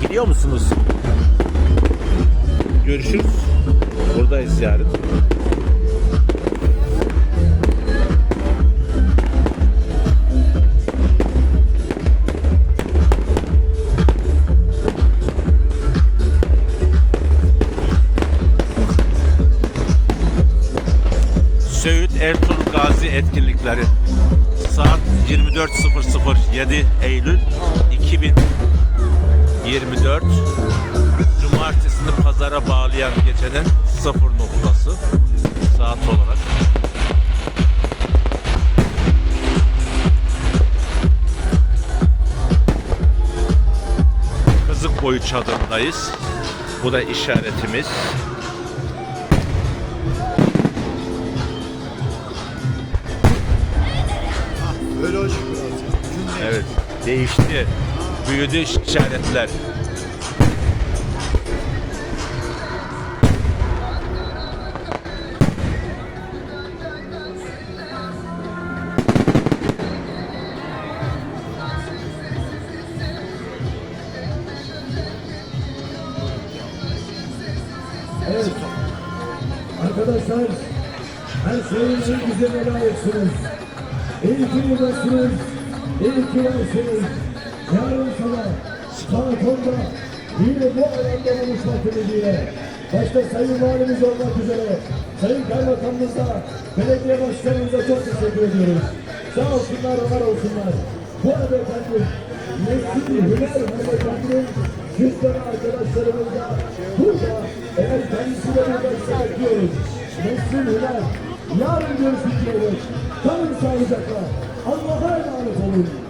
Gidiyor musunuz? Görüşürüz. Buradayız yarın. Söğüt Ertuğrul Gazi etkinlikleri saat 24.00 7 Eylül 2024 Cumartesini pazara bağlayan gecenin sıfır noktası saat olarak. Kızık boyu çadırındayız. Bu da işaretimiz. Böyle hoş biraz. Evet, değişti. Büyüdü işaretler. Evet. Arkadaşlar her şeyin en güzeline layıksınız. İyi ki buradasınız. İyi ki varsınız. Yarın sabah 10'da yine bu alanda buluşmak dileğiyle. Başta Sayın Valimiz olmak üzere Sayın Kaymakamımıza, Belediye Başkanımıza çok teşekkür ediyoruz. Sağ olsunlar, var olsunlar. Bu arada efendim, Mescid-i Hüner Hanımefendinin cüzdanı arkadaşlarımız da burada eğer kendisi de buradaysa bekliyoruz. Mescid-i Hüner yarın görüşünceye dek kalın. Allah'a emanet olun.